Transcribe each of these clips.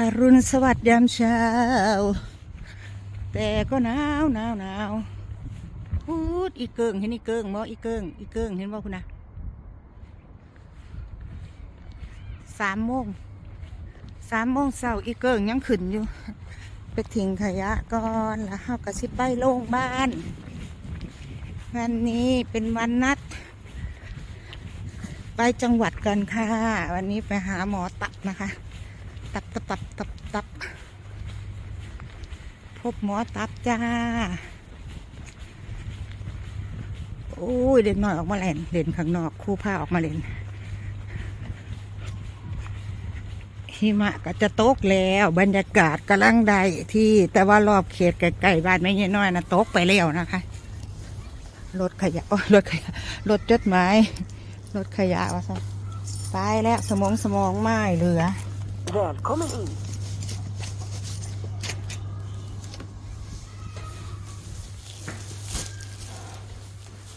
อรุณสวัสดิ์ยามเช้า แต่ก็หนาวหนาวหนาวพูดอีเกิงเห็นอีเกิงมออีเกิงอีเกิงเห็นบ่คุณนะสามโมงสามโมงเช้าอีเกิงยังขึ้นอยู่ ไปทิ้งขยะก่อนแล้วเฮาก็สิบไปโรงพยาบาลวันนี้เป็นวันนัด ไปจังหวัดกันค่ะ วันนี้ไปหาหมอตับนะคะ ตับตับตับตับตับพบหมอตับจ้า โอ้ยเด็กน้อยออกมาเล่นเล่นข้างนอกคู่ผ้าออกมาเล่นหิมะก็จะตกแล้ว บรรยากาศกำลังได้ที่แต่ว่ารอบเขตใกล้ๆบ้านไม่ใช่น้อยนะตกไปแล้วนะคะรถขยะรถขยะรถจดหมายรถขยะว่าซะตายแล้วสมองสมองไม่เหลือ Välkommen in.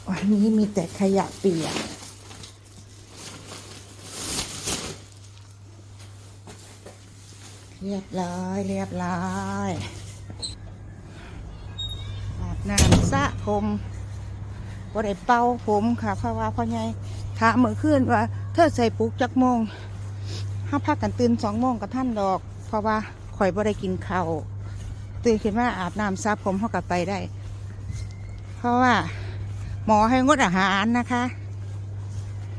วันนี้มีแต่ขยะเปียกเรียบร้อย เรียบร้อยอาบน้ำสระผมบ่ได้เป่าผมค่ะ เพราะว่าพ่อใหญ่ถามเมื่อคืนว่า เธอใส่ปลุกจักโมง ห้าพักกันตื่นสองโมงกับท่านดอก เพราะว่าข่อยบ่ได้กินข้าวตื่นขึ้นมาอาบน้ำสระผมเขากลับไปได้ เพราะว่า หมอให้งดอาหารนะคะ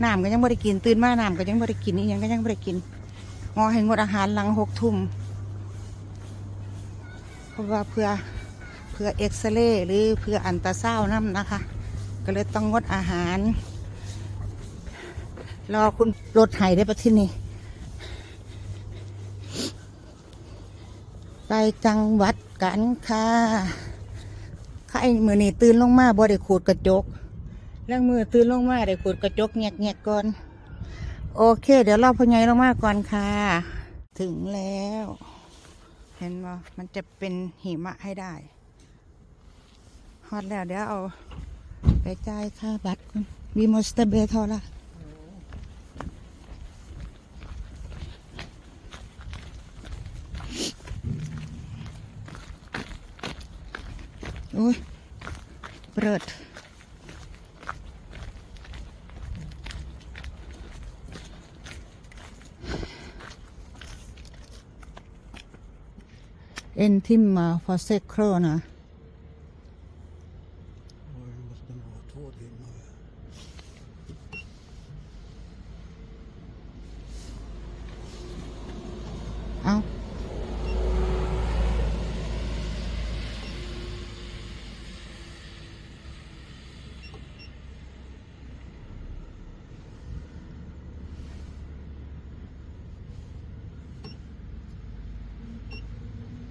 น้ำก็ยังไม่ได้กินตื่นมาน้ำก็ยังไม่ได้กินนี่ยังก็ยังไม่ได้กินหมอให้งดอาหารหลังหกทุ่มเพราะว่าเพื่อเพื่อเอ็กซเรย์หรือเพื่ออันตราซาวน์น้ำนะคะ ก็เลยต้องงดอาหารรอคุณรถไถได้ปะที่นี่ ไปจังหวัดกันค่ะข้าไอ้มือนี่ตื่นลงมาบ่ได้ขูดกระจก แล้วมือตื่นลงมาได้ขูดกระจกแงกแงกๆก่อน โอเค เดี๋ยวเราพญายลงมาก่อนค่ะ ถึงแล้ว เห็นบ่มันจะเป็นหิมะให้ได้ฮอตแล้วเดี๋ยวเอาไปจ่ายค่าบัตรก่อนมีมอสเตอร์เบทอละ อ้ยเปิดเอ็นทิมมาฟอเซโครนะ Oj, det måste nog vara två timmar. เอา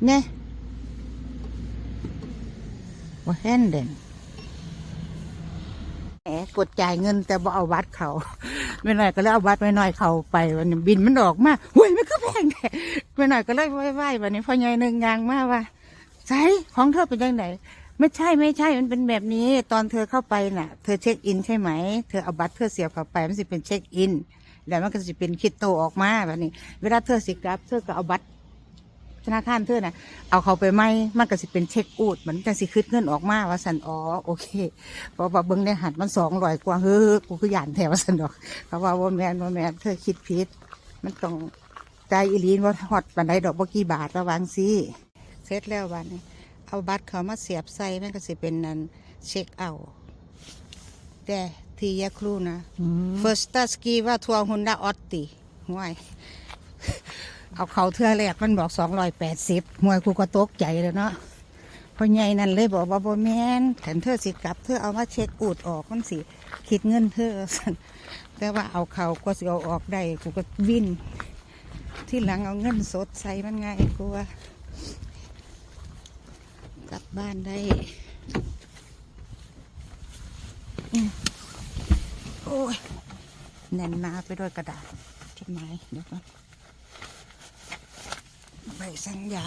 น่ว่าแฮนเดนแหมกดจ่ายเงินแต่บ่เอาบัตรเขา ไม่น่อยก็เลยเอาบัตรไม่น่อยเขาไปวันนี้บินมันออกมาเฮ้ยมันก็แพงแท้ไม่น่อยก็เลยไหว้ๆวันนี้พ่อใหญ่หนึ่งยางมาว่าใช่ของเธอเป็นยังไงไม่ใช่ไม่ใช่มันเป็นแบบนี้ ตอนเธอเข้าไปน่ะ เธอเช็คอินใช่ไหมเธอเอาบัตรเธอเสียบเข้าไปมันจะเป็นเช็คอินแล้วมันก็จะเป็นคิดโตออกมาแบบนี้ เวลาเธอสิกลับ เธอก็เอาบัตร ธนาคารเธอน่ะเอาเขาไปไหมมันก็สิเป็นเช็คอูดเหมือนจังสิคืดเงินออกมาว่าสันอ๋อโอเคเพราะว่าเบิ้งในหัดมันสองร้อยกว่าเฮ้อกูคือหยานแถวว่าสันดอกเขาว่าว่าแมนว่าแมนเธอคิดผิด มันต้องใจายอีหลีนว่าฮอดปันไดดอกบ่กี่บาทระวังสิเสร็จแล้ววันนี้เอาบัตรเขามาเสียบใส่มันก็สิเป็นนันเช็คเอาท์แต่ที่ยาครูนะ first ski ว่าทัวร์ฮุนดาออตติห่วย เอาเขาเทือแรกมันบอกสองร้อยแปดสิบมวยกูก็ตกใจเลยเนาะพอใหญ่นั่นเลยบอกว่าบ่แมนแถนเธอสิกลับเธอเอามาเช็คอูดออกมันสิคิดเงินเธอสันแต่ว่าเอาเขาก็สิเอาออกได้กูก็วินที่หลังเอาเงินสดใส่มันง่ายกูว่ากลับบ้านได้โอ้ยแน่นหนาไปด้วยกระดาษจดหมายเดี๋ยวก่อน ใบสัญญา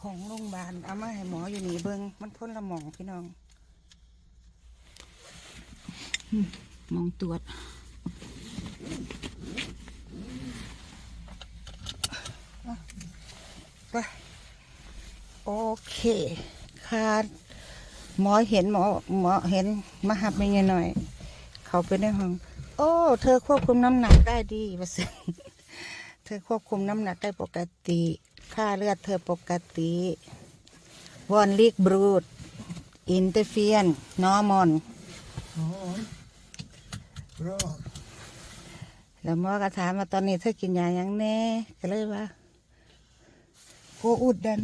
ของโรงพยาบาลเอามาให้หมออยู่นี่เบิงมันพ้นละหมองพี่น้องมหมองตรวจไปโอเคค่ะหมอเห็นหมอหมอเห็นมาหับไม่เงี้ยหน่อย เขาไปในห้อง โอ้ เธอควบคุมน้ำหนักได้ดีมาสิ ธอควบคุมน้ำหนักได้ปกติ ค่าเลือดเธอปกติวอนลิกบรูดอินเตอร์เฟียนนอร์มอน Bra. แล้วหมอก็ถามว่าตอนนี้เธอกินยายังแน่ก็เลยว่าโคอุดดัน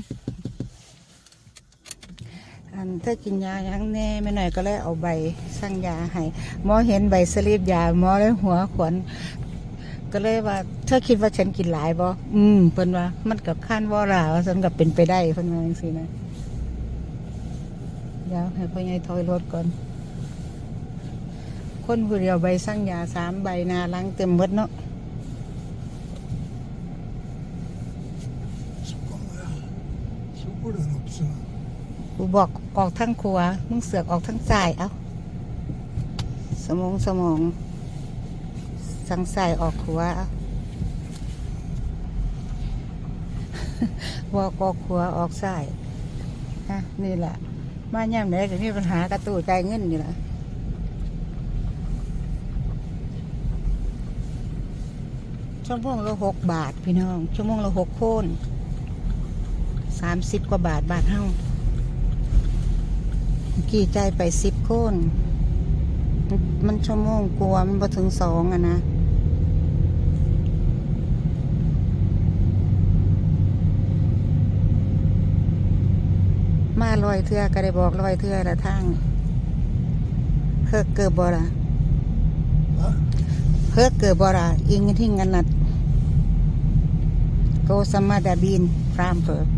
อันเธอกินยายังแน่ไม่หน่อยก็เลยเอาใบสั่งยาให้หมอเห็นใบสลิปยาหมอเลยหัวขวน ก็เลยว่า เธอคิดว่าฉันกินหลายบ่อืมเพิ่นว่า มันกับขั้นว่าราว่าฉันกับเป็นไปได้เพิ่นว่าจังซี่นะเดี๋ยวให้พ่อใหญ่ถอยรถก่อน คนผู้เดียวใบสั่งยาสามใบหนาหลังเต็มหมดเนาะ Så kommer jag. Solen också. กูบอกออกทั้งขวามึงเสือกออกทั้งซ้ายเอาสมองสมอง สังซ้ายออกขวาเอกออกขวออกซ้ายฮะนี่แหละมาย่ำไหนก็มีปัญหากระตูใจเงินนี่แหละชั่วโมงละหกบาทพี่น้อง ชั่วโมงละหกโคนสามสิบกว่าบาทบาทเท่ากี่ใจไปสิบโคนมันมันชั่วโมงกลัวมันพอถึงสองอะนะ ลอยเทือก็ได้บอกลอยเทือละทางเพิกเกิดบ่ละ Va? เพิกเกิดบ่ละอิงที่งันนัดโกสมาดาบินฟรามเพิร์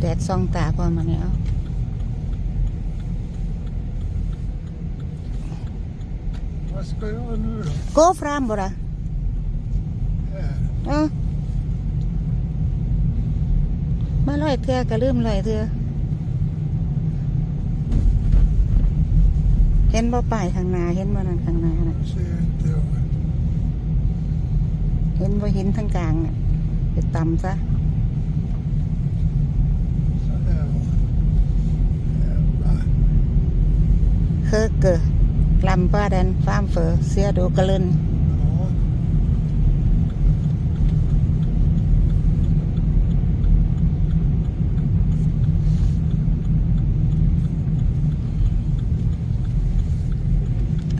แดดซองตาพอมาเนี่ยเอา Vad ska jag göra nu då? โกฟรามบ่ละ Här. เออ มาลอยเทือก็ลืมลอยเทือเห็นบ่ป้ายข้างหน้าเห็นบ่นั่นข้างหน้าน่ะ Ser inte jag. เห็นว่าหินทั้งกลางเนี่ยไปต่ำซะ Så där var Jävlar. เคอเกอลำป้าแดนฟาร์มเฟอเสียดูกระเลิน Ja.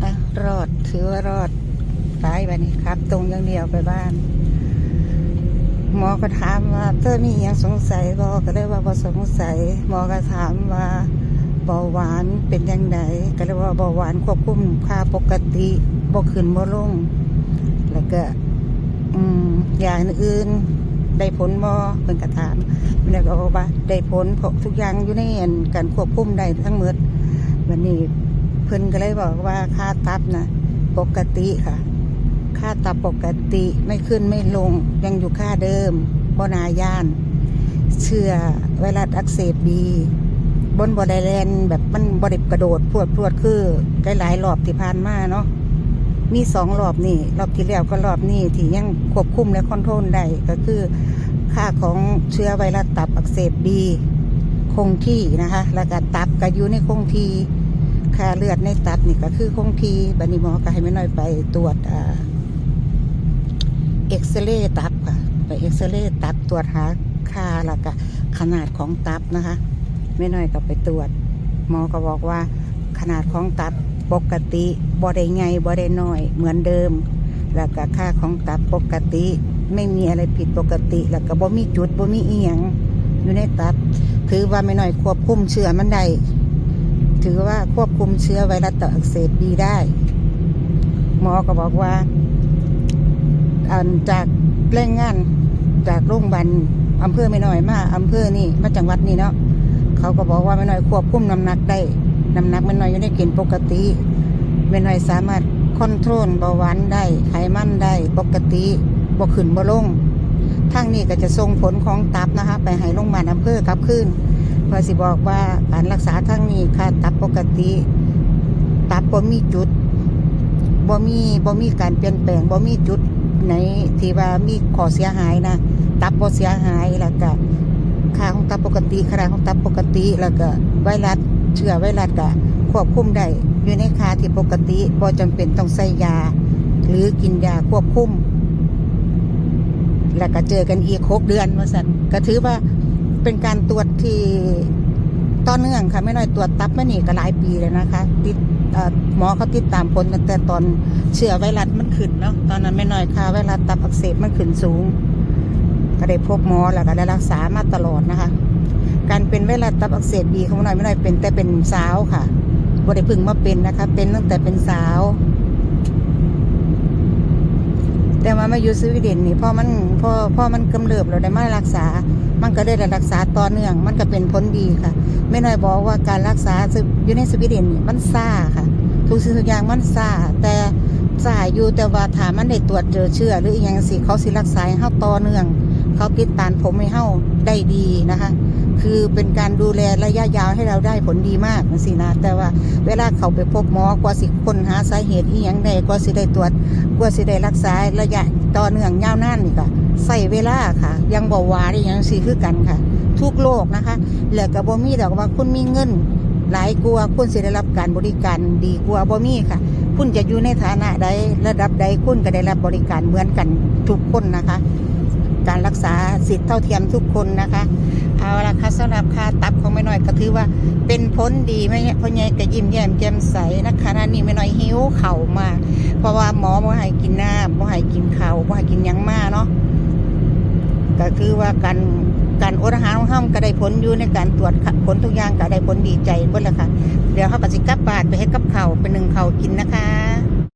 อะ รอด ถือว่ารอดตายไปนี่ครับ ตรงอย่างเดียวไปบ้าน หมอก็ถามว่าเธอมีอหยังสงสัยบอกก็เลยว่าบ่สงสัย หมอก็ถามว่าเบาหวานเป็นยังไงก็เลยว่าเบาหวานควบคุมค่าปกติบ่ขึ้นบ่ลง แล้วก็ อืมอย่างอื่นได้ผลบ่เพิ่นก็ถามเพิ่นก็บอกว่าได้ผลเพราะทุกอย่างอยู่ในอันการควบคุมได้ทั้งหมดวันนี้เพิ่นก็เลยบอกว่าค่าตับนะ ปกติค่ะ ค่าตับปกติไม่ขึ้นไม่ลงยังอยู่ค่าเดิมบนายาน เชื้อไวรัสอักเสบบีบนบอดแลนแบบมันบริบกระโดดพรวดพรวดคือหลายๆรอบที่ผ่านมาเนาะมีสองรอบนี่รอบที่แล้วก็รอบนี้ที่ยังควบคุมและคอนโทรลได้ก็คือค่าของเชื้อไวรัสตับอักเสบบีคงที่นะคะ แล้วก็ตับก็อยู่ในคงที่ ค่าเลือดในตับนี่ก็คือคงทีบันิหมอก็ให้ไม่น้อยไปตรวจเอ็กซเรย์ตับค่ะไปเอ็กซเรย์ตับตรวจหาค่าแล้วก็ขนาดของตับนะคะไม่น้อยก็ไปตรวจหมอก็บอกว่าขนาดของตับปกติบ่ได้ไงบ่ได้น้อย เหมือนเดิม แล้วก็ค่าของตับปกติ ไม่มีอะไรผิดปกติ แล้วก็บ่มีจุดบ่มีเอียงอยู่ในตับถือว่าไม่น้อยควบคุมเชื้อมันได้ ถือว่าควบคุมเชื้อไวรัสตับอักเสบบีได้ หมอก็บอกว่าอันจากแรงงานจากโรงพยาบาลอำเภอไม่น้อยมาอำเภอนี่มาจังหวัดนี่เนาะเขาก็บอกว่าแม่น้อยควบคุมน้ำหนักได้น้ำหนักแม่น้อยอยู่ในเกณฑ์ปกติแม่น้อยสามารถคอนโทรลเบาหวานได้ไขมันได้ปกติบ่ขึ้นบ่ลง ทางนี้ก็จะส่งผลของตับนะคะ ไปให้โรงพยาบาลอำเภอกลับคืนเพื่อสิบอกว่าการรักษาทางนี้ค่าตับปกติ ตับบ่มีจุดบ่มีบ่มีการเปลี่ยนแปลงบ่มีจุดไหนที่ว่ามีข้อเสียหายนะตับบ่เสียหายแล้วก็ค่าของตับปกติขนาของตับปกติแล้วก็ไวรัสเชื้อไวรัสก็ควบคุมได้อยู่ในค่าที่ปกติบ่จำเป็นต้องใส่ยา หรือกินยาควบคุม แล้วก็เจอกันอีกหกเดือนว่าสันก็ถือว่าเป็นการตรวจที่ต่อเนื่องค่ะไม่น้อยตรวจตับมานี่ก็หลายปีเลยนะคะ ติดหมอเขาติดตามผลตั้งแต่ตอนเชื้อไวรัสมันขึ้นเนาะตอนนั้นไม่น้อยค่ะไวรัสตับอักเสบมันขึ้นสูง ก็ได้พบหมอแล้วก็ได้รักษามาตลอดนะคะ การเป็นไวรัสตับอักเสบบีของไม่น้อยไม่น้อยเป็นแต่เป็นสาวค่ะบ่ได้พึ่งมาเป็นนะคะ เป็นตั้งแต่เป็นสาว แต่ว่ามาอยู่สวีเดนนี่พอมันพอพอมันกำเริบเราได้มารักษา มันก็ได้รักษาต่อเนื่อง มันก็เป็นผลดีค่ะ ไม่น้อยบอกว่าการรักษาอยู่ในสวีเดนนี่มันซ่าค่ะ ทุกสิ่งทุกอย่างมันซ่าแต่ซ่าอยู่แต่ว่าถามมันได้ตรวจเจอเชื้อหรืออย่างสิเขาสิรักษาให้เฮาต่อเนื่อง เขาติดตามผมให้เฮาได้ดีนะคะ คือเป็นการดูแลระยะยาวให้เราได้ผลดีมากนะสินะ แต่ว่าเวลาเขาไปพบหมอกว่าสิคนหาสาเหตุอีหยังใดกว่าสิได้ตรวจกว่าสิได้รักษาระยะต่อเนื่องยาวนานนี่ก็ใส่เวลาค่ะ ยังบ่หวาได้ยังสิคือกันค่ะ ทุกโลกนะคะแล้วก็บ่มีดอกว่าคุณมีเงิน หลายกว่าคุณสิได้รับการบริการดีกว่าบ่มีค่ะคุณจะอยู่ในฐานะใดระดับใดคุณก็ได้รับบริการเหมือนกันทุกคนนะคะ การรักษาสิทธิเท่าเทียมทุกคนนะคะ เอาละค่ะสำหรับค่าตับของไม่น้อยก็ถือว่าเป็นผลดีไม่เนี่ยพ่อใหญ่ก็ยิ้มแย้มแจ่มใสนะคะนั่นนี่ไม่น้อยหิวเข่ามากเพราะว่าหมอบ่ให้กินน้ำบ่ให้กินข้าวบ่ให้กินยังมาเนาะก็คือว่าการการอดอาหารของเฮาก็ได้ผลอยู่ในการตรวจผลทุกอย่างก็ได้ผลดีใจเบิดแหละค่ะ เดี๋ยวเฮาก็สิกลับบ้านไปเฮ็ดกับเข้าเป็นหนึ่งเข้ากินนะคะ